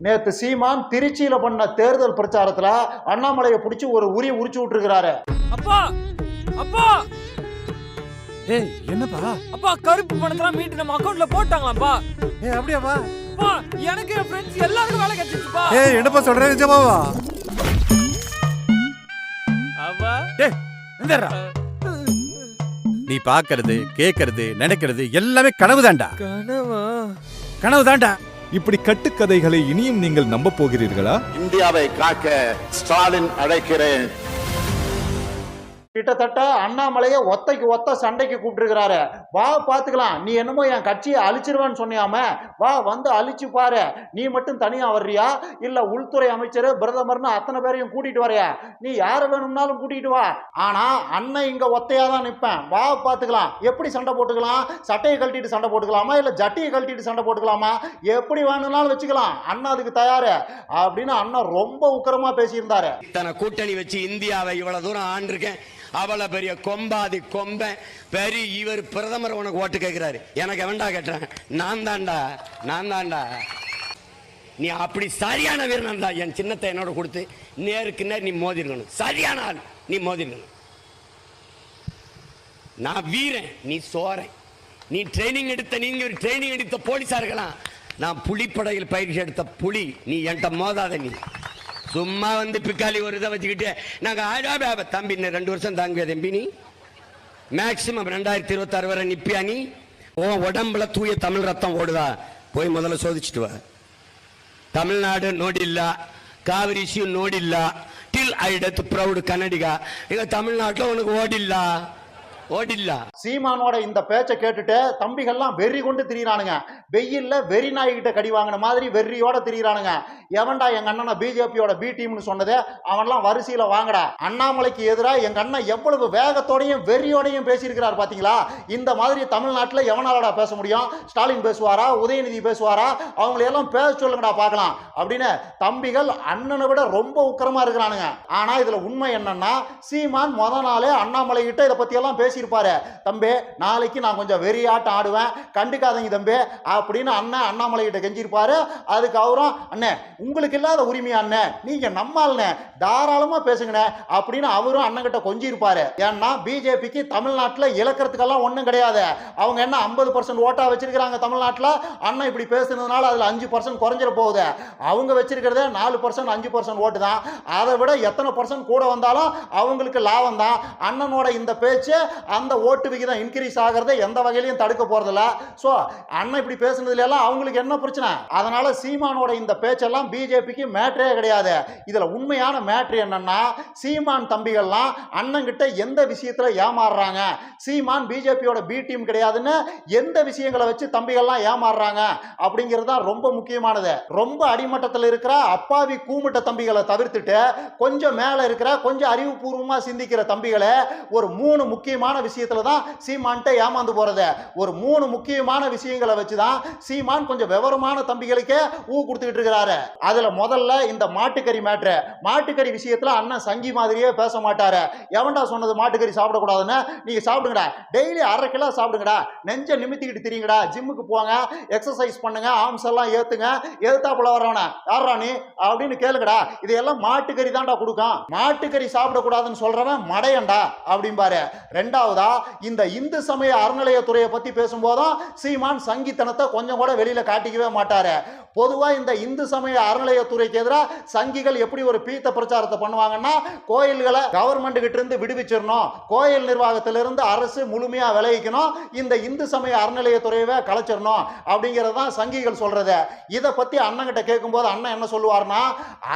நேத்து சீமான் திருச்சியில பண்ண தேர்தல் பிரச்சாரத்துல அண்ணாமலையை பிடிச்சி ஒரு உரி உரிச்சு விட்டுருக்கிறாரு. அப்பா! அப்பா! ஏய் என்னப்பா? அப்பா கருப்பு பணத்தெல்லாம் மீட்டு நம்ம அக்கவுண்ட்ல போட்டாங்களாப்பா ஏய் அப்படியாப்பா? அப்பா எனக்கு என் ஃப்ரெண்ட்ஸ் எல்லாருக்கும் வேலை கிடைச்சிருச்சுப்பா. ஏய் என்னப்பா சொல்ற நிஜமாவா? அப்பா டேய் இந்தடா நீ பாக்குறது கேக்குறது நினைக்கிறது எல்லாமே கனவு தான்டா கனவா? கனவு தான்டா இப்படி கட்டுக்கதைகளை இனியும் நீங்கள் நம்ப போகிறீர்களா? இந்தியாவை காக்க ஸ்டாலின் அழைக்கிறேன். கிட்டத்தட்ட அண்ணாமலையை ஒத்தைக்கு ஒத்த சண்டைக்கு கூப்பிட்டுருக்கிறாரு. வா பார்த்துக்கலாம் நீ என்னமோ என் கட்சியை அழிச்சிருவேன்னு சொன்னியாம வா வந்து அழிச்சு பாரு. நீ மட்டும் தனியாக வர்றியா? இல்லை உள்துறை அமைச்சர் பிரதமர்னு அத்தனை பேரையும் கூட்டிகிட்டு வரையா நீ யாரை வேணும்னாலும் கூட்டிகிட்டு வா. ஆனால் அண்ணன் இங்கே ஒத்தையாக தான் நிற்பேன் வா பார்த்துக்கலாம் எப்படி சண்டை போட்டுக்கலாம்? சட்டையை கழட்டிட்டு சண்டை போட்டுக்கலாமா? இல்லை ஜட்டியை கழட்டிட்டு சண்டை போட்டுக்கலாமா? எப்படி வேணும்னாலும் வச்சுக்கலாம். அண்ணன் அதுக்கு தயாரு. அப்படின்னு அண்ணன் ரொம்ப உக்கரமாக பேசியிருந்தாரு. தன கூட்டணி வச்சு இந்தியாவை இவ்வளவு தூரம் ஆண்டிருக்கேன். அவள பெரிய கொம்பாதி கொம்பன். பெரிய இவர் பிரதமர் உனக்கு ஓட்டு கேட்கிறாரு எனக்கு எவன்டா கேட்டேன் நான் தான்டா நான் தான்டா. நீ அப்படி சரியான வீரன் தான் என் சின்னத்தை என்னோட கொடுத்து நேருக்கு நேர் நீ மோதிருக்கணும். சரியான ஆள் நீ மோதிருக்கணும். நான் வீரன் நீ சோறேன் நீ ட்ரைனிங் எடுத்த நீங்க ஒரு ட்ரைனிங் எடுத்த போலீஸா இருக்கலாம். நான் புலிப்படையில் பயிற்சி எடுத்த புலி. நீ என்கிட்ட மோதாத நீ. சும்மா வந்து பிக்காலி ஒரு இதை வச்சுக்கிட்டு நாங்கள் ஆடாப தம்பி ரெண்டு வருஷம் தாங்குவே தம்பி நீ. மேக்சிமம் ரெண்டாயிரத்தி இருபத்தாறு வரை நிப்பியா நீ? ஓ உடம்புல தூய தமிழ் ரத்தம் ஓடுதா? போய் முதல்ல சோதிச்சுட்டு வா. தமிழ்நாடு நோடில்லா Kaveri issue நோடில்லா till I death proud Kannadiga இங்கே தமிழ்நாட்டில் உனக்கு ஓடில்லா. ஓடிಲ್ಲ சீமானோட இந்த பேச்சை கேட்டுட்டு தம்பிகள்லாம் வெறி கொண்டு திரியிறானுங்க. வெயில்ல வெறி நாய்கிட்ட கடி வாங்கின மாதிரி வெறியோட திரியிறானுங்க. எவன்டா எங்க அண்ணனை பிஜேபியோட பி டீம்னு சொன்னது? அவன்லாம் வரிசையில வாங்கடா. அண்ணாமலைக்கு எதிராக எங்க அண்ணன் எவ்வளவு வேகத்தோடையும் வெறியோடையும் பேசியிருக்கிறார் பாத்தீங்களா? இந்த மாதிரி தமிழ்நாட்டில் எவனாலடா பேச முடியும்? ஸ்டாலின் பேசுவாரா? உதயநிதி பேசுவாரா? அவங்களையெல்லாம் பேச சொல்லுங்கடா பார்க்கலாம் அப்படின்னு தம்பிகள் அண்ணனை விட ரொம்ப உக்கிரமா இருக்கிறானுங்க. ஆனா இதுல உண்மை என்னன்னா சீமான் முத நாளே அண்ணாமலை கிட்ட இதை பத்தி எல்லாம் பேசியிருப்பாரு. தம்பி நாளைக்கு நான் கொஞ்சம் வெறியாட்டம் ஆடுவேன். கண்டுக்காதீங்க தம்பி. அப்படின்னு அண்ணன் அண்ணாமலை கிட்ட கெஞ்சிருப்பாரு அதுக்கு அவரும் அண்ணே உங்களுக்கு இல்லாத உரிமையா அண்ணே? நீங்க நம்மால்னே தாராளமா பேசுங்கண்ணே. அப்படின்னு அவரும் அண்ணன் கிட்ட கொஞ்சிருப்பாரு ஏன்னா பிஜேபிக்கு தமிழ்நாட்டில் இழக்கிறதுக்கெல்லாம் ஒன்றும் கிடையாது. அவங்க என்ன ஐம்பது பர்சன்ட் ஓட்டா வச்சிருக்கிறாங்க தமிழ்நாட்டில்? அண்ணன் இப்படி பேசுனதுனால அதில் அஞ்சு பர்சன்ட் குறைஞ்சிட போகுது. அவங்க வச்சிருக்கிறதே நாலு பர்சன்ட் அஞ்சு பர்சன்ட் ஓட்டு தான். அதை விட எத்தனை பர்சன்ட் கூட வந்தாலும் அவங்களுக்கு லாபம் தான். அண்ணனோட இந்த பேச்சு அந்த ஓட்டு விகிதம் இன்க்ரீஸ் ஆகிறத எந்த வகையிலையும் தடுக்க போறதில்ல. ஸோ அண்ணன் இப்படி பேசுனதுல எல்லாம் அவங்களுக்கு என்ன பிரச்சனை? அதனால சீமானோட இந்த பேச்செல்லாம் பிஜேபிக்கு மேட்ரே கிடையாது. இதில் உண்மையான மேட்ரு என்னன்னா சீமான் தம்பிகள்லாம் அண்ணன் கிட்ட எந்த விஷயத்தில் ஏமாறுறாங்க? சீமான் பிஜேபியோட பி டீம் கிடையாதுன்னு எந்த விஷயங்களை வச்சு தம்பிகள்லாம் ஏமாறுறாங்க? அப்படிங்கிறது தான் ரொம்ப முக்கியமானது. ரொம்ப அடிமட்டத்தில் இருக்கிற அப்பாவி கூமுட்ட தம்பிகளை தவிர்த்துட்டு கொஞ்சம் மேலே இருக்கிற கொஞ்சம் அறிவுபூர்வமாக சிந்திக்கிற தம்பிகளை ஒரு மூணு முக்கியமான விஷயத்துல தான் சீமான்ட்ட ஏமாந்து போறது. ஒரு மூணு முக்கியமான விஷயங்களை வச்சு தான் சீமான் கொஞ்சம் விவரமான தம்பிகளுக்கே ஊ கொடுத்துக்கிட்டு இருக்கிறாரு. அதுல முதல்ல இந்த மாட்டுக்கறி மேட்ரு. மாட்டுக்கறி விஷயத்துல அண்ணன் சங்கி மாதிரியே பேச மாட்டாரு. எவன்டா சொன்னது மாட்டுக்கறி சாப்பிடக்கூடாதுன்னு? நீங்க சாப்பிடுங்கடா. டெய்லி அரை கிலோ சாப்பிடுங்கடா. நெஞ்ச நிமித்திக்கிட்டு திரியுங்கடா. ஜிம்முக்கு போங்க. எக்ஸசைஸ் பண்ணுங்க. ஆர்ம்ஸ் எல்லாம் ஏத்துங்க. எதிர்த்தாப்புல வரவன யாரா நீ? அப்படின்னு கேளுங்கடா. இதையெல்லாம் மாட்டுக்கறி தான்டா கொடுக்கும் மாட்டுக்கறி சாப்பிடக்கூடாதுன்னு சொல்றவன் மடையண்டா அப்படிம்பாரு. ரெண்டாவதா இந்த இந்து சமய அறநிலையத்துறையை பத்தி பேசும்போதும் சீமான் சங்கித்தனத்தை கொஞ்சம் கூட வெளியில காட்டிக்கவே மாட்டாரு. பொதுவா இந்த இந்து சமய அறநிலையத்துறைக்கு எதிராக சங்கிகள் எப்படி ஒரு பீத்த பிரச்சாரத்தை பண்ணுவாங்கன்னா கோயில்களை கவர்மெண்ட் கிட்ட இருந்து விடுவிச்சிடணும். கோயில் நிர்வாகத்திலிருந்து அரசு முழுமையா விளைவிக்கணும். இந்த இந்து சமய அறநிலையத்துறையவே கலைச்சிடணும் அப்படிங்கிறது தான் சங்கிகள் சொல்றது. இதை பத்தி அண்ணன் கிட்ட கேட்கும்போது அண்ணன் என்ன சொல்லுவார்னா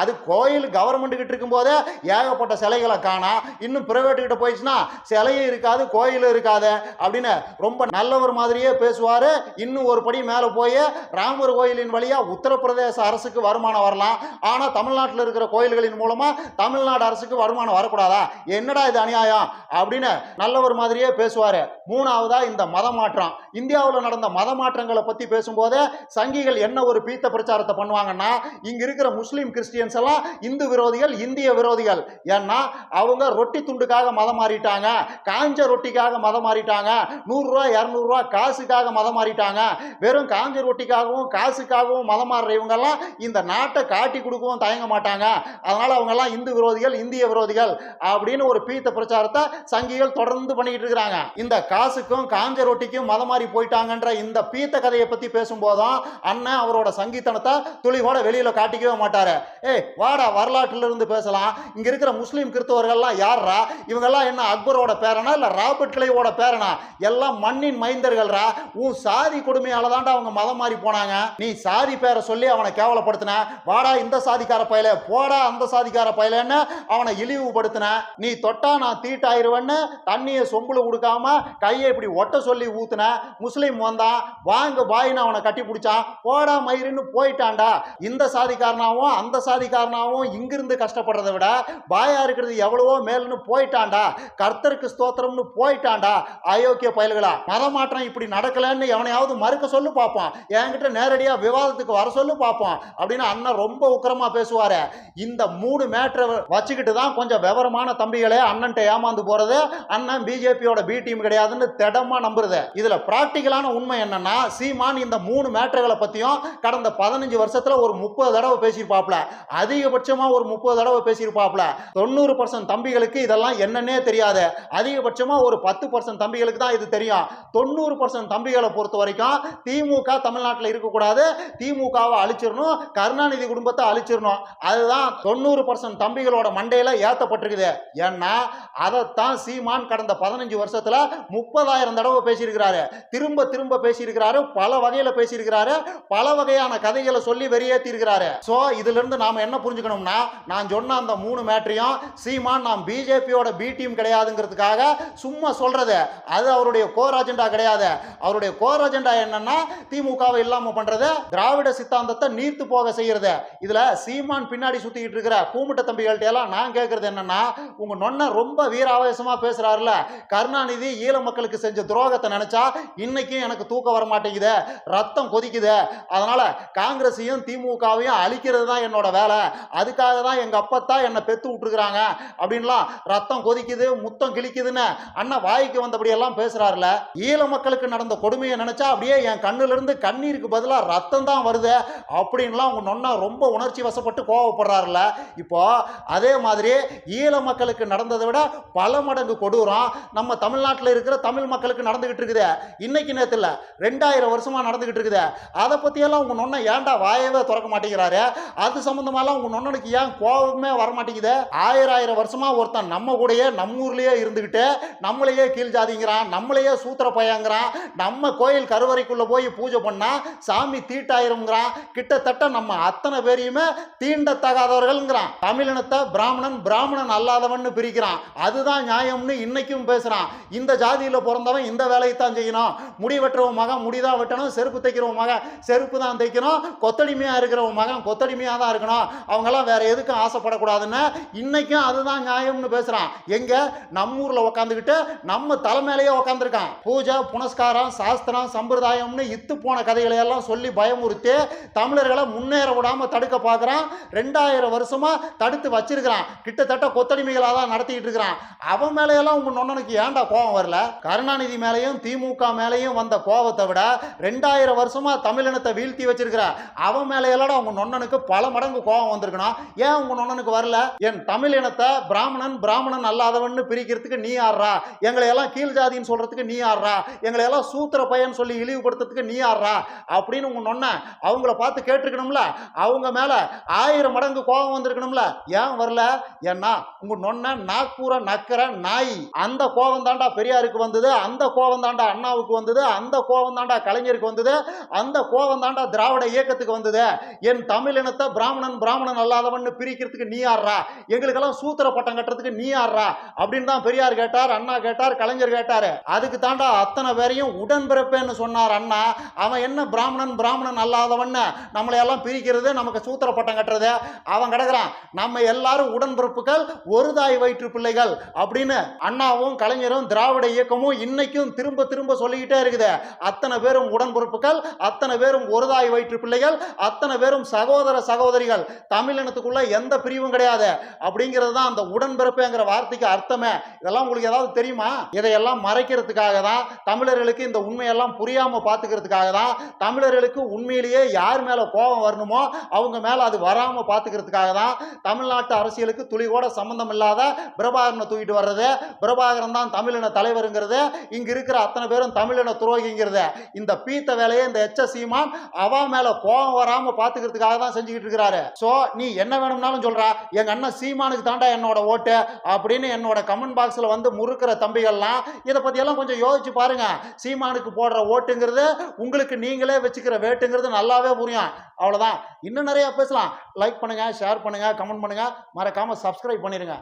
அது கோயில் கவர்மெண்ட் கிட்ட இருக்கும்போதே ஏகப்பட்ட சிலைகளை காணா. இன்னும் பிரைவேட் கிட்ட போயிடுச்சுன்னா சிலையே இருக்காது கோயிலும் இருக்காது அப்படின்னு ரொம்ப நல்லவர் மாதிரியே பேசுவாரு. இன்னும் ஒரு படி மேலே போய் ராமர் கோயிலின் வழியா உத்தரப்பிரதேச அரசுக்கு வருமானம் வரலாம். ஆனா தமிழ்நாட்டில் இருக்கிற கோயில்களின் மூலமாக தமிழ்நாடு அரசுக்கு வருமானம் வரக்கூடாதா? என்னடா இது அநியாயம்? அப்படின்னு நல்லவர் மாதிரியே பேசுவாரு. மூணாவதா இந்த மத மாற்றம் இந்தியாவில் நடந்த மத மாற்றங்களை பற்றி பேசும்போது சங்கிகள் என்ன ஒரு பீத்த பிரச்சாரத்தை பண்ணுவாங்கன்னா இங்க இருக்கிற முஸ்லீம் கிறிஸ்டியன்ஸ் எல்லாம் இந்து விரோதிகள் இந்திய விரோதிகள். ஏன்னா அவங்க ரொட்டி துண்டுக்காக மதம் மாறிட்டாங்க. காஞ்ச ரொட்டிக்காக மதம் மாறிட்டாங்க. நூறுரூவா இரநூறுவா காசுக்காக மதம் மாறிட்டாங்க. வெறும் காஞ்ச ரொட்டிக்காகவும் காசுக்காகவும் மதம் மாறுற இவங்கெல்லாம் இந்த நாட்டை காட்டி கொடுக்கவும் தயங்க மாட்டாங்க. அதனால அவங்க எல்லாம் இந்து விரோதிகள் இந்திய விரோதிகள் அப்படின்னு ஒரு பீத்த பிரச்சாரத்தை சங்கிகள் தொடர்ந்து பண்ணிக்கிட்டு இருக்கிறாங்க. இந்த காசுக்கும் காஞ்ச ரொட்டிக்கும் மதம் மாறி போயிட்டாங்கன்ற இந்த பீத்த கதையை பத்தி பேசும்போதும் அண்ணன் அவரோட சங்கீத்தனத்தை துளிவோட வெளியில காட்டிக்கவே மாட்டாரு. ஏய் வாடா வரலாற்றுல இருந்து பேசலாம். இங்க இருக்கிற முஸ்லீம் கிறிஸ்தவர்கள்லாம் யாரா இவங்கெல்லாம் என்ன அக்பரோட பேரனா இல்ல ராபர்ட் கிளைவோட பேரனா? எல்லாம் மண்ணின் மைந்தர்கள்ரா. உன் சாதி கொடுமையால தான்டா அவங்க மதம் மாறி போனாங்க. நீ சாதி பேரை சொல்லி அவனை கேவலப்படுத்தின. வாடா இந்த சாதிக்கார பயல போடா அந்த சாதிக்கார பயலன்னு அவனை இழிவுபடுத்தின. நீ தொட்டா நான் தீட்டாயிருவேன்னு தண்ணியை சொம்புல கொடுக்காம கையை இப்படி ஒட்ட சொல்லி ஊத்துன. முஸ்லீம் வந்தான். வாங்க பாயின்னு அவனை கட்டி பிடிச்சான். போடா மயிருன்னு போயிட்டான்டா. இந்த சாதிக்காரனாவும் அந்த சாதிக்காரனாவும் இங்கிருந்து கஷ்டப்படுறதை விட பாயா இருக்கிறது எவ்வளவோ மேல்னு போயிட்டான்டா. கர்த்தருக்கு ஸ்தோத்திரம்னு போயிட்டான்டா. அயோக்கிய பயல்களா மதமாற்றம் இப்படி நடக்கலன்னு எவனையாவது மறுக்க சொல்லு பார்ப்போம் என்கிட்ட நேரடியா விவாதத்துக்கு வர சொல்லு பார்ப்போம் அப்படின்னு அண்ணன் ரொம்ப உக்கிரமா பேசுவார். இந்த மூணு மேட்ரை வச்சுக்கிட்டு தான் கொஞ்சம் விவரமான தம்பிகளே அண்ணன்ட்ட ஏமாந்து போறது அண்ணன் பிஜேபியோட பி டீம் கிடையாதுன்னு திடமாக நம்புறது. இதுல ப்ராக்டிக்கலான உண்மை என்னன்னா சீமான் இந்த மூணு மேட்டர்களை பத்தியும் கடந்த பதினஞ்சு வருஷத்துல ஒரு முப்பது தடவை பேசியிருப்பாப்ல அதிகபட்சமா ஒரு முப்பது தடவை பேசியிருப்பாப்ல தொண்ணூறு பர்சன்ட் தம்பிகளுக்கு இதெல்லாம் என்னன்னே தெரியாது. மேக்சிமம் ஒரு பத்து பர்சன்ட் தம்பிகளுக்கு தான் இது தெரியும். தொண்ணூறு பர்சன்ட் தம்பிகளை பொறுத்த வரைக்கும் திமுக தமிழ்நாட்டில் இருக்கக்கூடாது. திமுகவை அழிச்சிடணும். கருணாநிதி குடும்பத்தை அழிச்சிடணும். அதுதான் தொண்ணூறு பர்சன்ட் தம்பிகளோட மண்டையில் ஏற்றப்பட்டிருக்குது ஏன்னா அதைத்தான் சீமான் கடந்த பதினஞ்சு வருஷத்துல முப்பதாயிரம் தடவை பேசியிருக்கிறாரு. திரும்ப திரும்ப பேசியிருக்கிறாரு. பல வகையில் பேசியிருக்கிறாரு. பல வகையான கதைகளை சொல்லி வெறியேற்றிருக்கிறாரு ஸோ இதுல இருந்து என்ன புரிஞ்சுக்கணும்னா நான் சொன்ன அந்த மூணு மேட்ரையும் சீமான் நாம் பிஜேபியோட பி டீம் கிடையாதுங்கிறதுக்காக சும்மா சொல்றது அது அவருடைய கோர் அஜெண்டா கிடையாது. அவருடைய கோர் அஜெண்டா என்னன்னா திமுகவை இல்லாம பண்றது திராவிட சித்தாந்தத்தை நீர்த்து போக செய்யறது. இதுல சீமான் பின்னாடி சுத்திக்கிட்டு இருக்கிற கூமுட்ட தம்பிகள்ட்ட எல்லாம் நான் கேட்கறது என்னன்னா உங்க நொன்ன ரொம்ப வீராவேசமாக பேசுறாருல. கருணாநிதி ஈழ மக்களுக்கு செஞ்ச துரோகத்தை நினைச்சா இன்னைக்கும் எனக்கு தூக்கம் வர மாட்டேங்குது. ரத்தம் கொதிக்குது. அதனால காங்கிரஸையும் திமுகவையும் அழிக்கிறது தான் என்னோட வேலை. அதுக்காக தான் எங்க அப்பத்தா என்னை பெத்து விட்டுருக்குறாங்க. அப்படின்லாம் ரத்தம் கொதிக்குது முத்தம் கிழிக்குதுன்னு அண்ணா வாய்க்கு வந்தபடி எல்லாம் பேசுறாருல. ஈழ மக்களுக்கு நடந்த கொடுமையை நினைச்சா அப்படியே என் கண்ணுல இருந்து கண்ணீருக்கு பதிலா ரத்தம் தான் வருது. அப்படின்லாம் உங்க நொன்னா ரொம்ப உணர்ச்சி வசப்பட்டு கோவப்படுறாருல. இப்போ அதே மாதிரி ஈழ மக்களுக்கு நடந்ததை விட பல மடங்கு கொடூரம் நம்ம தமிழ்நாட்டில் இருக்கிற தமிழ் மக்களுக்கு நடந்துகிட்டு இருக்குது. இன்னைக்கு நேரத்தில் ரெண்டாயிரம் வருஷமா நடந்துகிட்டு இருக்குது. அதை பத்தியெல்லாம் உங்க நொன்ன ஏன்டா வாயவே திறக்க மாட்டேங்கிறாரு? அது சம்பந்தமாலாம் உங்க நொன்னனுக்கு ஏன் கோபமே வர மாட்டேங்குது ஆயிரம் ஆயிரம் வருஷமா ஒருத்தன் நம்ம கூடயே நம்ம ஊர்லயே இருந்துகிட்டு நம்மளையே கீழ் ஜாதிங்கிறான் நம்மளையே சூத்திர பயங்கிறான் நம்ம கோயில் கருவறைக்குள்ளே போய் பூஜை பண்ணால் சாமி தீட்டாயிருங்கிறான் கிட்டத்தட்ட நம்ம அத்தனை பேரையுமே தீண்டத்தகாதவர்கள்ங்கிறான். தமிழினத்தை பிராமணன் பிராமணன் அல்லாதவன் பிரிக்கிறான். அதுதான் நியாயம்னு இன்னைக்கும் பேசுகிறான் இந்த ஜாதியில் பிறந்தவன் இந்த வேலையை தான் செய்யணும். முடி வெட்டுறவன் மகன் முடிதான் வெட்டணும். செருப்பு தைக்கிறவன் மகன் செருப்பு தான் தைக்கணும். கொத்தடிமையாக இருக்கிறவன் மகன் கொத்தடிமையாக தான் இருக்கணும். அவங்கெல்லாம் வேற எதுக்கும் ஆசைப்படக்கூடாதுன்னு இன்னைக்கும் அதுதான் நியாயம்னு பேசுகிறான் எங்கே? நம்ம ஊர்ல சொல்லிட்டு நம்ம தலைமையிலேயே உக்காந்துருக்கான். பூஜை புனஸ்காரம் சாஸ்திரம் சம்பிரதாயம்னு இத்து போன கதைகளை எல்லாம் சொல்லி பயமுறுத்தி தமிழர்களை முன்னேற விடாம தடுக்க பார்க்குறான் ரெண்டாயிரம் வருஷமா தடுத்து வச்சிருக்கிறான். கிட்டத்தட்ட கொத்தடிமைகளாக தான் நடத்திட்டு இருக்கிறான். அவன் மேலையெல்லாம் உங்க நொண்ணனுக்கு ஏன்டா கோபம் வரல? கருணாநிதி மேலேயும் திமுக மேலேயும் வந்த கோபத்தை விட ரெண்டாயிரம் வருஷமா தமிழினத்தை வீழ்த்தி வச்சிருக்கிற அவன் மேலையெல்லாம் உங்க நொண்ணனுக்கு பல மடங்கு கோபம் வந்திருக்கணும் ஏன் உங்க நொண்ணனுக்கு வரல? என் தமிழ் இனத்தை பிராமணன் பிராமணன் அல்லாதவன்னு பிரிக்கிறதுக்கு நீ ஆடுறா எங்களை எல்லாம் கீழ் ஜாதின்னு சொல்றதுக்கு நீ ஆடுறா எங்களை எல்லாம் சூத்திர பையன் சொல்லி இழிவுபடுத்துறதுக்கு நீ ஆடுறா அப்படின்னு உங்க நொன்ன அவங்கள பார்த்து கேட்டிருக்கணும்ல? அவங்க மேல ஆயிரம் மடங்கு கோபம் வந்திருக்கணும்ல? ஏன் வரல? ஏன்னா உங்க நொன்ன நாக்பூரா நக்கர நாய். அந்த கோபம் தாண்டா பெரியாருக்கு வந்தது அந்த கோபம் தாண்டா அண்ணாவுக்கு வந்தது அந்த கோபம் தாண்டா கலைஞருக்கு வந்தது அந்த கோபம் தாண்டா திராவிட இயக்கத்துக்கு வந்தது. என் தமிழ் இனத்தை பிராமணன் பிராமணன் அல்லாதவன் பிரிக்கிறதுக்கு நீ ஆடுறா எங்களுக்கெல்லாம் சூத்திர பட்டம் கட்டுறதுக்கு நீ ஆடுறா அப்படின்னு தான் பெரியார் கேட்டார். அண்ணா கேட்டார் கலைஞர் கேட்டாரு. அதுக்கு தாண்டா அத்தனை பேரையும் உடன்பிறப்பேன்னு சொன்னார் அண்ணா. அவன் என்ன பிராமணன் பிராமணன் அல்லாதவன்னு நம்மளை எல்லாம் பிரிக்கிறது நமக்கு சூத்திர பட்டம் கட்டுறது. அவன் கிடக்குறான் நம்ம எல்லாரும் உடன்பிறப்புகள் ஒரு தாய் வயிற்று பிள்ளைகள் அப்படின்னு அண்ணாவும் கலைஞரும் திராவிட இயக்கமும் இன்னைக்கும் திரும்ப திரும்ப சொல்லிக்கிட்டே இருக்குது. அத்தனை பேரும் உடன்பிறப்புகள் அத்தனை பேரும் ஒரு தாய் வயிற்று பிள்ளைகள் அத்தனை பேரும் சகோதர சகோதரிகள். தமிழினத்துக்குள்ள எந்த பிரிவும் கிடையாது. அப்படிங்கிறது தான் அந்த உடன்பிறப்புங்கிற வார்த்தைக்கு அர்த்தமே. இதெல்லாம் உங்களுக்கு ஏதாவது தெரியுமா? இதையெல்லாம் மறைக்கிறதுக்காக தான் தமிழர்களுக்கு இந்த உண்மையெல்லாம் புரியாம பாத்துக்கிறதுக்காக தான் தமிழர்களுக்கு உண்மையிலேயே யார் மேல கோபம் வரணுமோ அவங்க மேல அது வராம பாத்துக்கிறதுக்காக தான் தமிழ்நாட்டு அரசியலுக்கு துளி கூட சம்மந்தம் இல்லாத பிரபாகரனை தூக்கிட்டு வர்றது பிரபாகரன் தான் தமிழின தலைவருங்கிறது இங்க இருக்கிற அத்தனை பேரும் தமிழின துரோகிங்கிறது இந்த பீத்த வேலையை இந்த எச்ச சீமான் அவ மேல கோபம் வராம பாத்துக்கிறதுக்காக தான் செஞ்சுக்கிட்டு இருக்கிறாரு. சோ நீ என்ன வேணும்னாலும் சொல்ற எங்க அண்ணன் சீமானுக்கு தாண்டா என்னோட ஓட்டு அப்படின்னு என்னோட கமெண்ட் பாக்ஸ்ல வந்து இருக்கிற தம்பிகள்லாம் இதை பற்றியெல்லாம் கொஞ்சம் யோசிச்சு பாருங்க. சீமானுக்கு போடுற ஓட்டுங்கிறது உங்களுக்கு நீங்களே வச்சுக்கிற வேட்டுங்கிறது நல்லாவே புரியும். அவ்வளோதான் இன்னும் நிறையா பேசலாம். லைக் பண்ணுங்க ஷேர் பண்ணுங்க கமெண்ட் பண்ணுங்க. மறக்காமல் சப்ஸ்கிரைப் பண்ணிடுங்க